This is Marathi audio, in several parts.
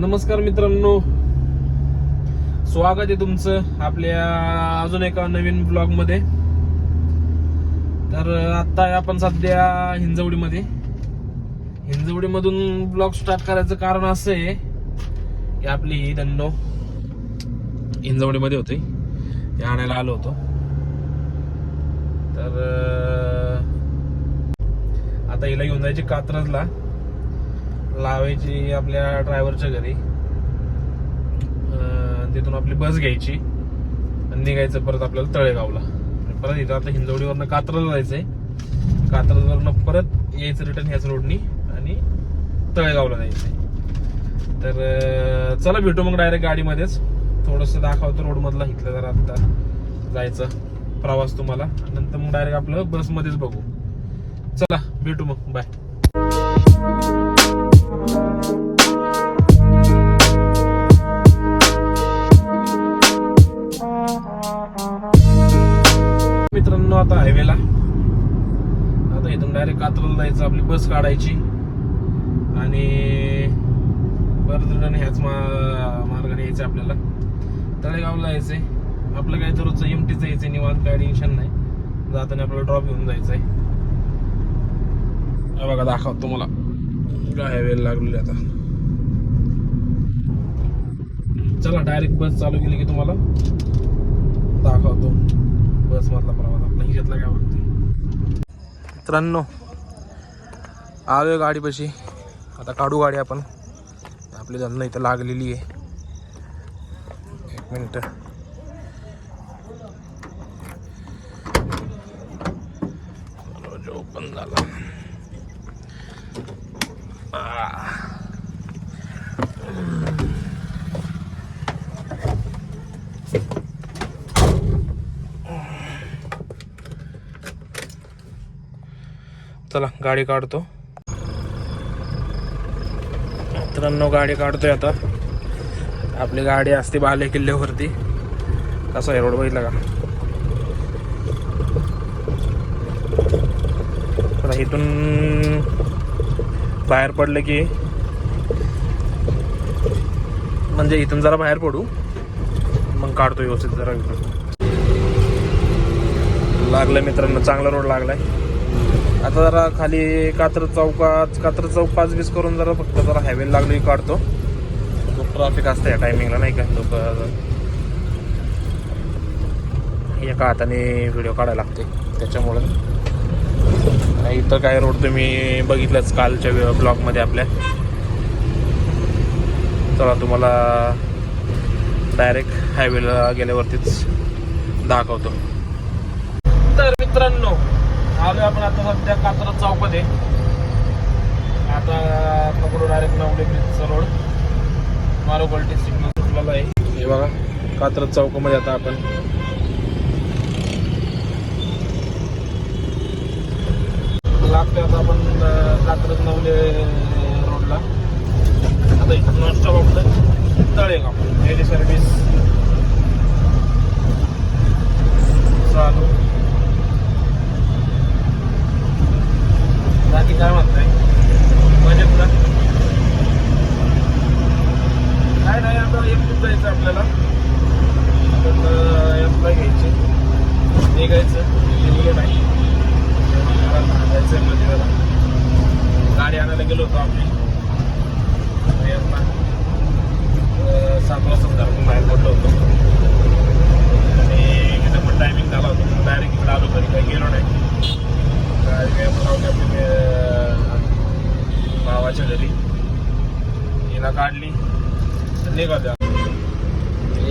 नमस्कार मित्रांनो. स्वागत आहे तुमचं आपल्या अजून एका नवीन ब्लॉगमध्ये तर आता आपण सध्या हिंजवडीमध्ये. हिंजवडीमधून ब्लॉग स्टार्ट करायचं कारण असं आहे की आपली ही दंडो हिंजवडीमध्ये होती. ते आणायला आलो होतो. तर आता हिला घेऊन जायची कात्रजला. लावायची आपल्या ड्रायव्हरच्या घरी. तिथून आपली बस घ्यायची आणि निघायचं परत आपल्याला तळेगावला. परत इथं आता हिंजवडीवरनं कात्रजला जायचंय. कात्रजवरनं परत यायचं रिटर्न ह्याच रोडनी आणि तळेगावला जायचंय. तर चला भेटू मग डायरेक्ट गाडीमध्येच. थोडस दाखवतो रोड मधला इथलं जरा आता जायचं प्रवास तुम्हाला. नंतर मग डायरेक्ट आपलं बसमध्येच बघू. चला भेटू मग. बाय हायवेला. आता इथून डायरेक्ट कात्रला जायचं आपली बस काढायची. आणि परत ह्याच मा- मार्गाने यायचं आपल्याला. तळेगावला यायचंय आपलं काय तर रोजचं एमटीच आहे निवांत काय टेन्शन नाही. जाताना आपल्याला ड्रॉप घेऊन जायचं आहे बघा दाखवतो तुम्हाला. काय वेळ लागलेली आता. चला डायरेक्ट बस चालू केली की तुम्हाला. दाखवतो. बस मधला घेतला काय मित्रांनो आलोय गाडीपाशी. आता काढू गाडी आपण. आपली धंदा इथं लागलेली आहे. एक मिनिट. ओपन झाला. चला गाडी काढतो. मित्रांनो गाडी काढतोय आता. आपली गाडी असते बाले किल्ल्यावरती. कसा आहे रोड बघितला का? इथून बाहेर पडलं की म्हणजे इथून जरा बाहेर पडू. मग काढतो व्यवस्थित जरा लागलं मित्रांनो चांगला रोड लागलाय. आता जरा खाली कात्र चौकात कात्र चौक पाच वीस करून जरा फक्त जरा हायवे लागलो काढतो. खूप ट्रॅफिक असतं या टायमिंगला नाही का? लोक एका हाताने व्हिडिओ काढायला लागते त्याच्यामुळं. आणि इथं काय रोड तुम्ही बघितलंच कालच्या ब्लॉगमध्ये आपल्या. चला तुम्हाला डायरेक्ट हायवेला गेल्यावरतीच दाखवतो. तर मित्रांनो आलोय आपण आता सध्या कात्रज चौकमध्ये आता पकडू डायरेक्ट नवडे ब्रिजचा रोड मारोगोल्टी सिग्नल सुटलेला आहे. हे बघा कात्रज चौकामध्ये आता आपण. लागते आता आपण कात्रज नवले रोडला. आता इथं नॉनस्टॉप आपलं तळेगाव. डेली सर्व्हिस चालू. बाकी काय म्हणताय बजेट का काय नाही आता एकूण जायचं आपल्याला आपण एप्लाय घ्यायची निघायचं निघे नाही जायचं मंदिराला गाडी आणायला गेलो होतो आपली यातला सात वाजता घरातून बाहेर पडलो होतो आणि तिथं पण टायमिंग झाला होता डायरेक्ट इकडे आलो तरी काही गेलो नाही गाडी काय लावली आपली अं, भावाच्या घरी हिला काढली आणि निघालो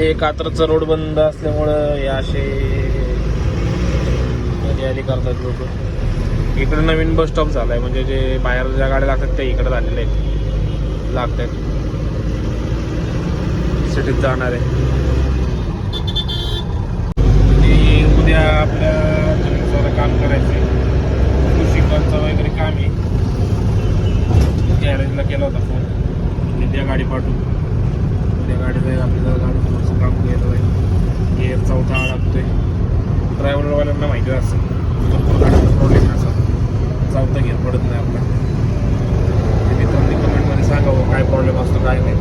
हे कात्रचा रोड बंद असल्यामुळं हे असे कधी करतात लोक. इकडे नवीन बस स्टॉप झालाय. म्हणजे जे बाहेर ज्या गाड्या लागतात त्या इकडे झालेल्या आहेत. लागत आहेत सिटीत जाणार आहे. उद्या आपल्या जरा काम करायचं शिकवायचं वगैरे काम आहे. गॅरेजला केला होता फोन उद्या गाडी पाठवू. त्या गाडी आपल्याला गाडी थोडंसं काम केलं आहे गिअर चौथा लागतोय. ड्रायव्हरवाल्यांना माहिती असेल भरपूर गाडीचा प्रॉब्लेम असा चौथा गिअर पडत नाही आपला. मित्रांनी कमेंटमध्ये सांगावं काय प्रॉब्लेम असतो काय नाही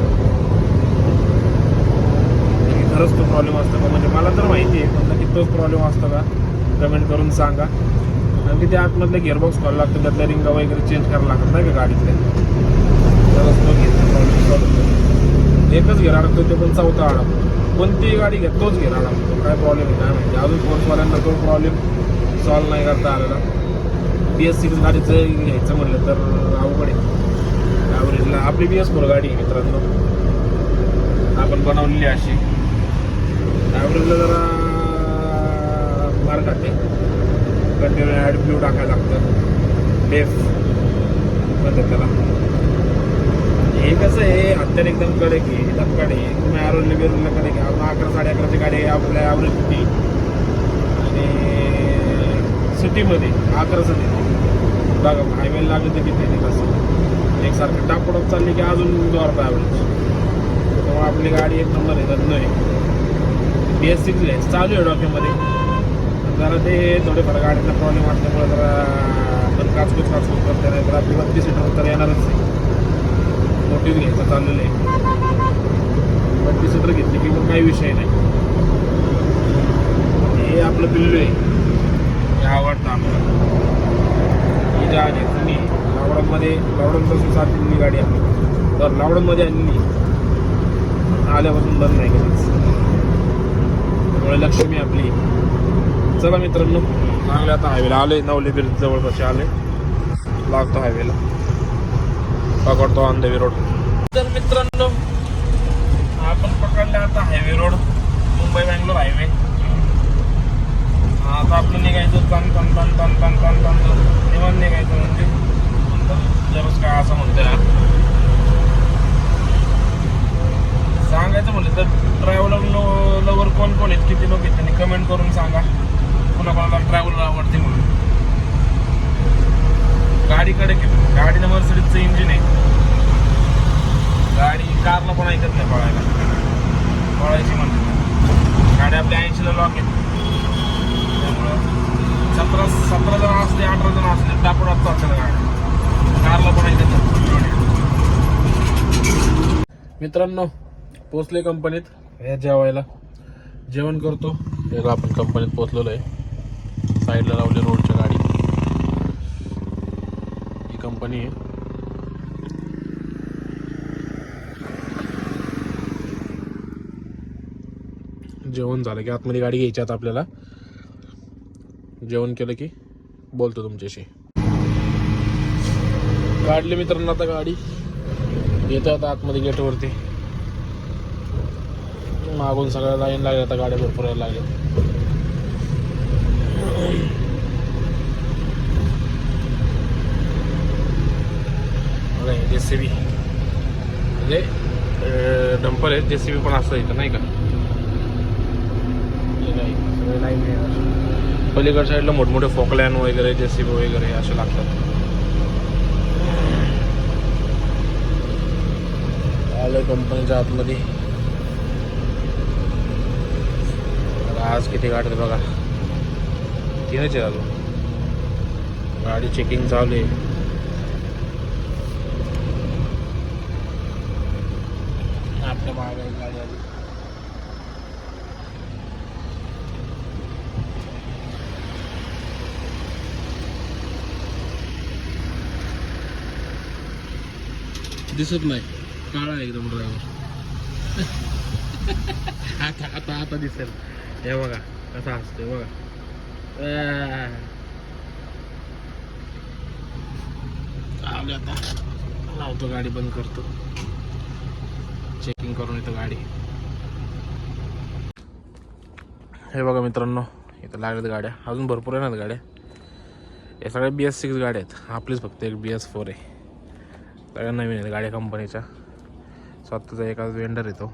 खरंच तो प्रॉब्लेम असतो का? म्हणजे मला तर माहिती आहे पण की तोच प्रॉब्लेम असतो का? कमेंट करून सांगा. कारण की ते आतमधले गिअरबॉक्स खोलावं लागतं त्यातल्या रिंगा वगैरे चेंज करावं लागत नाही का गाडीतल्या तरच तो प्रॉब्लेम सॉल्व्ह एकच घेणार तो ते पण चौथा अडकतो कोणतीही गाडी घेतोच तोच घेर काय प्रॉब्लेम आहे काय माहिती. अजून फोर्सवाल्यांना तो प्रॉब्लेम सॉल्व नाही करता आलेला. बी एस सिक्स गाडीचं घ्यायचं म्हणलं तर अवघड आहे. ॲव्हरेजला आपली बी एस फोर गाडी आहे मित्रांनो. आपण बनवलेली अशी. ॲव्हरेजला जरा मार खाते कंटिन्यू ॲड ब्ल्यू टाकायला लागतं. डेफ म्हणतात त्याला हे कसं आहे हत्यार एकदम कडक आहे एकदम कडे तुम्ही आरोग्य बिरोग्यकडे घ्या अकरा साडे अकराची गाडी आहे आपल्या ॲव्हरेज होती आणि सिटीमध्ये अकराचं देते बघा हायवे लागलं तर किती नाही कसं? एकसारखं टापडत चालली की अजून जोरता ॲव्हरेज त्यामुळे आपली गाडी एक नंबर आहे धंदो आहे. बी एस सिक्स आहे चालू आहे डॉक्युमध्ये. जरा ते थोडेफार गाडीचा प्रॉब्लेम असल्यामुळे जरा पण काचकूच काचकूच करते नाही तर आपली बत्तीस सीटर तर येणारच आहे. मोठीच घ्यायचं चाललेलं आहे बत्तीस सत्र घेतली की मग काही विषय नाही. हे आपलं पिल्लू आहे. हे आवडतं आम्हाला. ही ज्या आधी तुम्ही. लावडमध्ये लावडमपासून सात दिल्ली गाडी आपली तर लावडमध्ये आणली आल्यापासून बंद नाही केलीच त्यामुळे लक्ष्मी आपली. चला मित्रांनो चांगले आता हायवेला आले नवले बिर जवळपास आले. लागतो हायवेला पकडतो ऑन देवी रोड तर मित्रांनो आपण पकडला आता highway road Mumbai Bangalore highway आता आपलं निघायचं तन तन तन तन तन तन तन निवान निघायचं म्हणजे. जरच काय असं म्हणतोय सांगायचं म्हणजे तर ट्रॅव्हलर लवर कोण कोण आहेत? किती लोक आहेत? त्यांनी कमेंट करून सांगा. कोणाकोणाला ट्रॅव्हलर आवडते म्हणून. गाडीकडे किती? गाडी नंबर मर्सिडीजचं इंजिन आहे. गाडी कारला पण ऐकत नाही पळायला. पळायची म्हणते गाडी आपल्या ऐंशीला लॉक आहे. त्यामुळं सतरा सतरा जण असले अठरा जण असले टापडात चालतात गाडी कारला पण ऐकत नाही. मित्रांनो पोचले कंपनीत या जेवायला. जेवण करतो. वेगळं आपण कंपनीत पोचलेलो आहे. साईडला लावले रोडच्या गाडी कंपनी आहे. जेवण झालं की आतमध्ये गाडी घ्यायची आता आपल्याला. जेवण केलं की बोलतो तुमच्याशी. काढले मित्रांनो आता गाडी. येतो आता आतमध्ये गेटवरती मागून सगळ्या लाईन लागल्या आता गाड्या भरपूर यायला लागल्या जे सी बी म्हणजे डंपर आहे जे सी बी पण असतं इथं नाही का? नाही. पलीकडच्या साईडला मोठमोठे फोकलॅन वगैरे जे सी बी वगैरे असे लागतात. आलं कंपनीच्या आतमध्ये. आता आज किती आहेत बघा? तीनच आहे अजून. गाडी चेकिंग चालू आहे. आपल्या बाहेर गाडी आली दिसत नाही. काळा एकदम ड्रायव्हर आता आता आता दिसेल. हे बघा कसा असतोय बघा. चालू आता. लावतो गाडी बंद करतो. चेकिंग करून येतो गाडी. हे बघा मित्रांनो इथं लागल्यात गाड्या. अजून भरपूर आहे ना गाड्या. या सगळ्या बी एस सिक्स गाड्या आहेत. आपलीच फक्त एक बी एस फोर आहे. सगळ्या नवीन आहेत गाड्या कंपनीच्या स्वतःचा एका वेंडर येतो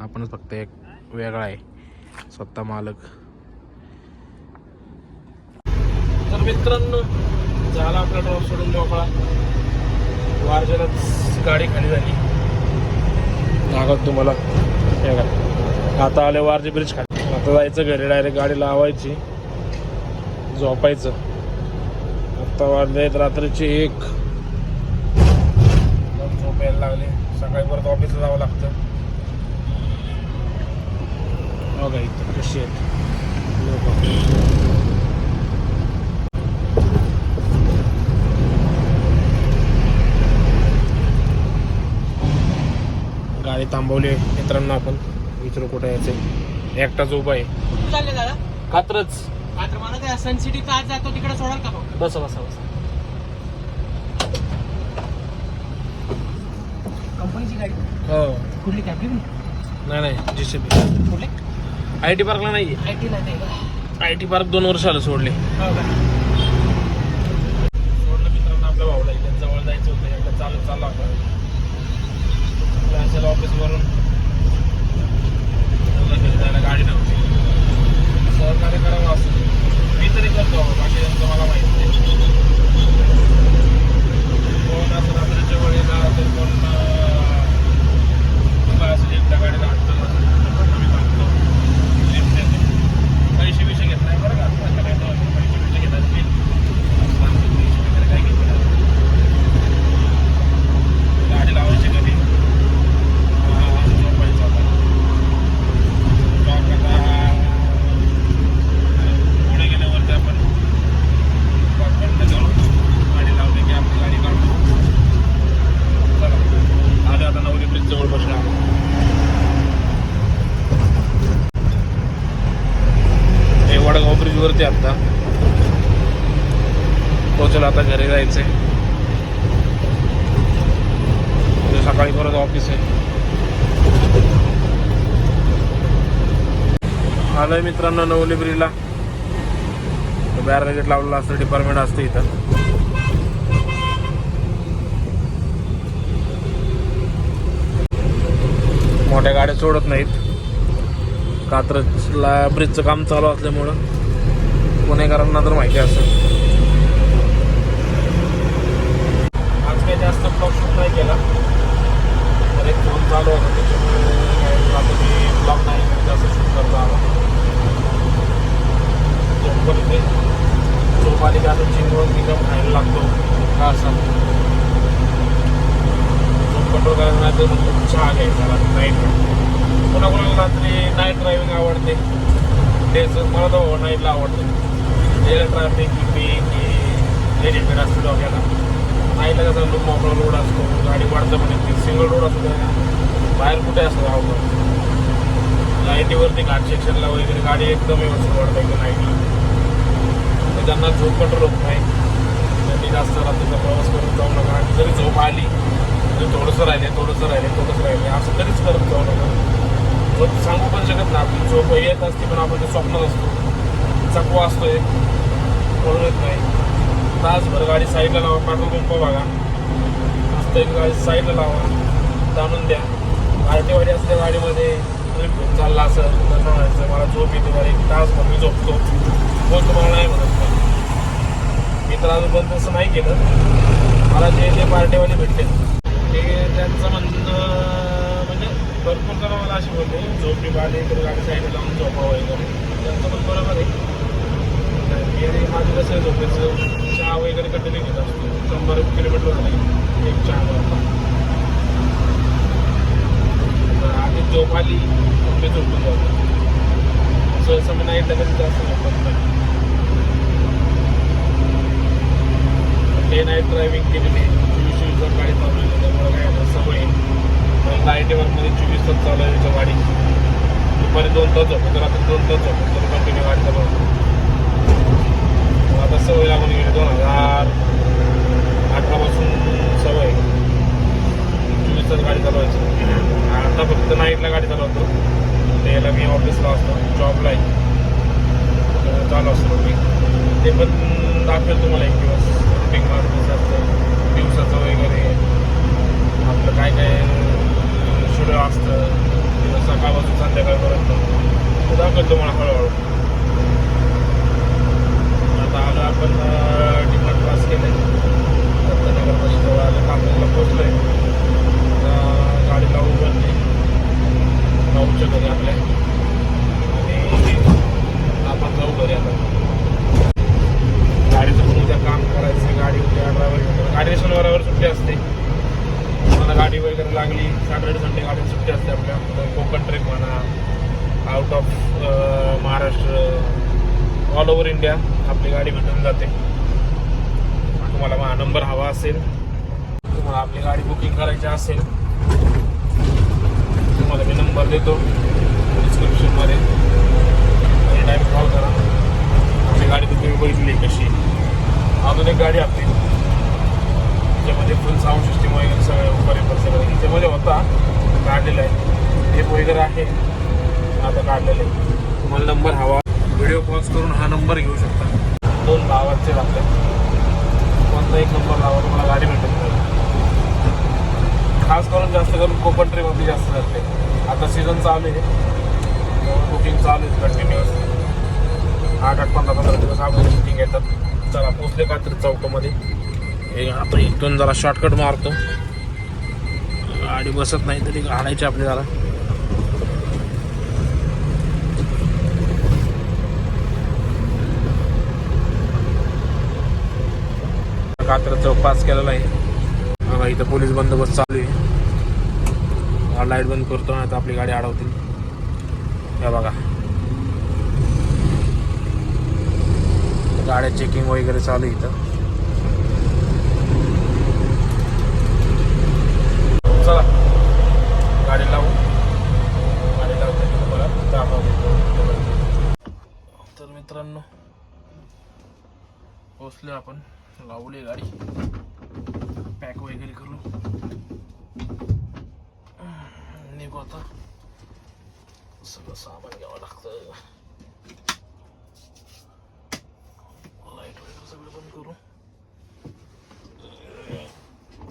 आपणच फक्त एक वेगळा आहे. स्वतः मालक. तर मित्रांनो झाला आपला ड्रॉप सोडून मोकळा. वारजेलाच गाडी खाली झाली. लागत तुम्हाला. हे का आता आले वारजे ब्रिज खा आता जायचं घरी डायरेक्ट गाडी लावायची. झोपायचं. आता वाजले आहेत रात्रीचे एक. झोप यायला लागली. सकाळी परत ऑफिसला जावं लागतं. बघा इथं कशी आहेत. गाडी थांबवली मित्रांनो आपण विचारू कुठे यायचंय एकटाच उभा आहे. चालले दादा? कात्रच मात्र मला सन जातो तिकडे सोडाल का बसा बसा बसा. कंपनीची गाडी. हो. कुठली कॅब नाही नाही कुठली? आय टी पार्कला नाही आय टी नाही का? आय टी पार्क दोन वर्ष आलं सोडले. हो का? सोडलं मित्रांनो आपल्या भाऊला. इथे जवळ जायचं होतं. एकदा चालत चालला होता असेल ऑफिसवरून जायला गाडी नव्हती. सहकार्य करावं असं मी तरी करतो बाकी त्यांचं मला माहिती नाही. कोण असं रात्रीच्या वेळेला तर कोण असं एकट्या गाडीला अडचण असेल तर पण आम्ही थांबतो. लिफ्ट देतो. पैसे बिशे घेत नाही बरं का असं काय तर पैसे बिशे घेत असतील बाकी पैसे वगैरे काही घेत नाही. गाडी लावायची कधी हा, झोपायचं आता. Clock आता पुढे गेल्यावरती आपण clock बंद करू. गाडी लावली की आपली गाडी काढू चला आले आता नवरी ब्रिज जवळ बसला हे वडगाव ब्रिजवरती आता पोहोचलो आता घरी जायचंय. सकाळी परत ऑफिस आहे. आलोय मित्रांनो नवली ब्रिजला. बॅरिगेट लावलेला असतं डिपार्टमेंट असतं इथं. मोठ्या गाड्या सोडत नाहीत. कात्रजला ब्रिजचं काम चालू असल्यामुळं. पुणेकरांना तर माहिती असेल. आज जास्त ब्लॉग शूट नाही केला. तर एक फोन चालू होता त्याच्यामुळे काही आता मी ब्लॉग नाही जास्त शूट करतो आला झोप पण येते झोप आली का आता एकदम निगम खायला लागतो. का असं? झोप कंट्रोल करायला नाही तर मग चहा घ्यायचा नाईट कोणा कोणाला रात्री नाईट ड्रायव्हिंग आवडते? तेच मला तर नाईटला आवडते. डेला ट्रॅफिक बी की रेडीमेड असतो डोक्याला. नाईटला कसं लोक मोकळा रोड असतो गाडी वाढतं पण येते सिंगल रोड असतो बाहेर कुठे असतं गावभर नाईटीवरती घाट सेक्शनला वगैरे गाडी एकदम व्यवस्थित वाढतं एकदम नाईटला तर त्यांना झोप कंट्रोल होत नाही. त्यांनी जास्त रात्रीचा प्रवास करून जाऊ नका. आणि जरी झोप आली तरी थोडंसं राहिले थोडंसं राहिले थोडंसं राहिले. असं तरीच करत जाऊ नका. झोप सांगू पण शकत ना आपली झोप येत असते पण आपण ते स्वप्नात असतो. चकवा असतोय. कळून येत नाही. तासभर गाडी साईडला लावा पाठवून पंप बघा. मस्त एक गाडी साईडला लावा जाणून द्या. आरटीवाडी असल्या गाडीमध्ये ट्रिप चालला असं कसं म्हणायचं मला झोप येते मला एक तासभर मी झोपतो. कोण तुम्हाला नाही म्हणत मी तर अजून पण तसं नाही केलं. मला जे जे पार्टीवाले भेटले ते त्यांचं म्हणणं म्हणजे भरपूर जण मला असे बोलले झोपी आली तर गाडी साईडला लावून झोपावं वगैरे. त्यांचं पण बरोबर आहे. माझं कसं झोपेचं? चहा वगैरे कंटिन्यू घेत असतो शंभर किलोमीटर नाही एक चहा आधी झोप आली मी झोपून जातो सहसा मी नाही लगेच जास्त झोपत नाही. डे नाईट ड्रायव्हिंग केलेली चोवीस चोवीस तास गाडी चालवली त्यामुळे काय आता सवय नाईटमध्ये म्हणजे चोवीस तास चालवायची गाडी दुपारी दोन तास झोपतो रात्री दोन तास झोपतो तर कंटिन्यू गाडी चालवतो आता सवय लागून गेली दोन हजार अठरापासून सवय चोवीस तास गाडी चालवायची आता फक्त नाईटला गाडी चालवतो त्याला मी ऑफिसला असतो जॉबला आहे तर चालू असतो मी ते पण दाखवेल तुम्हाला एक दिवस रुटीन मारून असतं दिवसाचं वगैरे आपलं काय काय शेड्यूल असतं दिवस सकाळपासून संध्याकाळपर्यंत ते दाखवेल तुम्हाला हळूहळू आता आलो आपण टिकट पास केले दत्तनगरपाशी जवळ आलं कापूरला पोचलो आहे गाडी लावून बनली भाऊच्या घरी आपल्या आणि आपण जाऊ घरी आता गाडीचं पण उद्या काम करायचं गाडी उद्या ड्रायव्हर गाडी शनिवारावर सुट्टी असते मला गाडी गाडी सुट्टी असते आपल्या तर कोकण ट्रिप म्हणा out of Maharashtra all over India आपली गाडी भेटून जाते तुम्हाला माझा नंबर हवा असेल तुम्हाला आपली गाडी बुकिंग करायची असेल तुम्हाला मी नंबर देतो डिस्क्रिप्शनमध्ये एनी टाईम कॉल करा आपली गाडी तर तुम्ही बघितली कशी अजून एक गाडी आपली त्याच्यामध्ये फुल साऊंड सिस्टीम वगैरे सगळं बरेबर सगळं ह्याच्यामध्ये होता काढलेला आहे. टेप वगैरे आहे. आता काढलेलं आहे. तुम्हाला नंबर हवा. व्हिडिओ कॉल्स करून हा नंबर घेऊ शकता. दोन भावाचे लागतात कोणता एक नंबर लावा तुम्हाला गाडी भेटत खास करून जास्त करून कोकण ट्रीपमध्ये जास्त जाते. आता सीझन चालू आहे. बुकिंग चालू आहे कंटिन्युअस आठ आठ पंधरा पंधरा दिवस अगोदर बुकिंग येतात. चला पोचले का तरी चौकामध्ये. हे आता इथून जरा शॉर्टकट मारतो. गाडी बसत नाही तरी आणायची आपल्याला कात्रा कात्र चौक पास केलेला आहे. बघा इथं पोलीस बंदोबस्त चालू आहे. लाइट बंद करतो ना तर आपली गाडी अडवतील. या बघा. गाड्या चेकिंग वगैरे चालू आहे इथं चला गाडी लावू गाडी लावते तुम्हाला दाखवतो तर मित्रांनो. पोचलो आपण. लावली गाडी. पॅक वगैरे करू निघू आता. सगळं सामान घ्यावं लागतं. लाइट वगैरे सगळं बंद करू.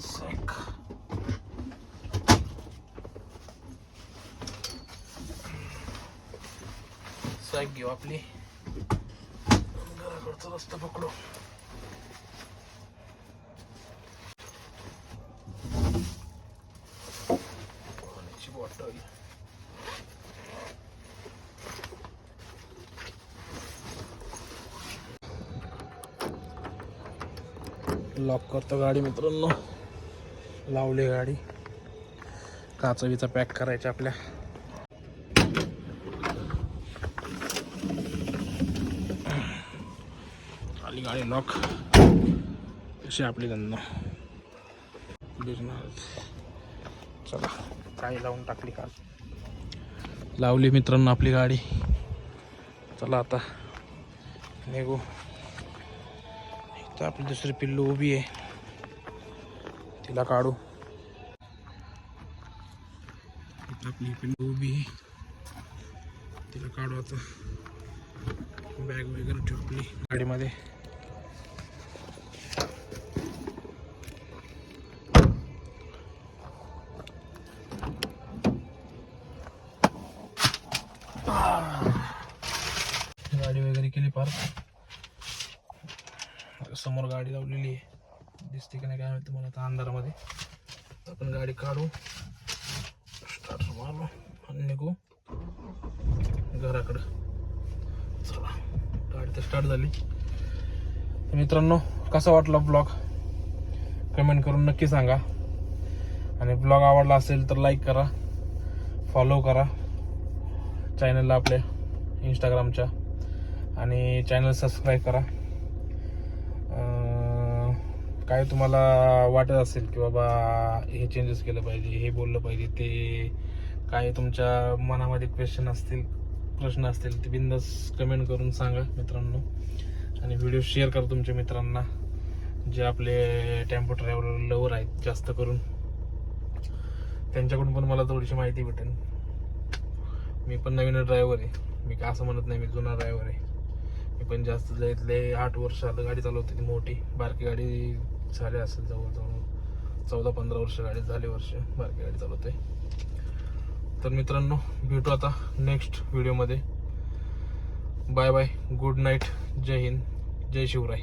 सॅक सॅक घेऊ आपली. घराकडचा रस्ता पकडू पाण्याची बॉटल लॉक करतो गाडी मित्रांनो. लावली गाडी. काचा बिचा पॅक करायच्या आपल्या आली गाडी लॉक असे आपली धंदा बिझनेस. चला गाडी लावून टाकली काल. लावली मित्रांनो आपली गाडी. चला आता निघू. तर आपली दुसरी पिल्लू उभी आहे. तिला काढू. आपली पिल्लू उभी आहे. तिला काढू आता. बॅग वगैरे ठेवली गाडीमध्ये. दिसते की नाही काय माहिती मला आता अंधारामध्ये. आपण गाडी काढू. स्टार्ट मारू आणि निघू. घराकडं. चला गाडी तर स्टार्ट झाली. तर मित्रांनो कसा वाटला ब्लॉग कमेंट करून नक्की सांगा. आणि ब्लॉग आवडला असेल तर लाईक करा. फॉलो करा. चॅनलला आपल्या इंस्टाग्रामच्या आणि चॅनल सबस्क्राईब करा. काय तुम्हाला वाटत असेल की बाबा हे चेंजेस केलं पाहिजे हे बोललं पाहिजे ते काय तुमच्या मनामध्ये क्वेश्चन असतील प्रश्न असतील ते बिंदास कमेंट करून सांगा मित्रांनो. आणि व्हिडिओ शेअर करा तुमच्या मित्रांना जे आपले टेम्पो ड्रायव्हर लवर आहेत जास्त करून. त्यांच्याकडून पण मला थोडीशी माहिती भेटेल. मी पण नवीन ड्रायव्हर आहे. मी काय असं म्हणत नाही मी जुना ड्रायव्हर आहे. मी पण जास्त लय आठ वर्ष आलं गाडी चालवते ती मोठी बारकी गाडी झाले असेल जवळजवळ चौदा पंधरा वर्ष गाडी झाली वर्ष बारकी गाडी चालवते तर मित्रांनो भेटू आता नेक्स्ट व्हिडिओमध्ये बाय बाय गुड नाईट जय हिंद जय शिवराय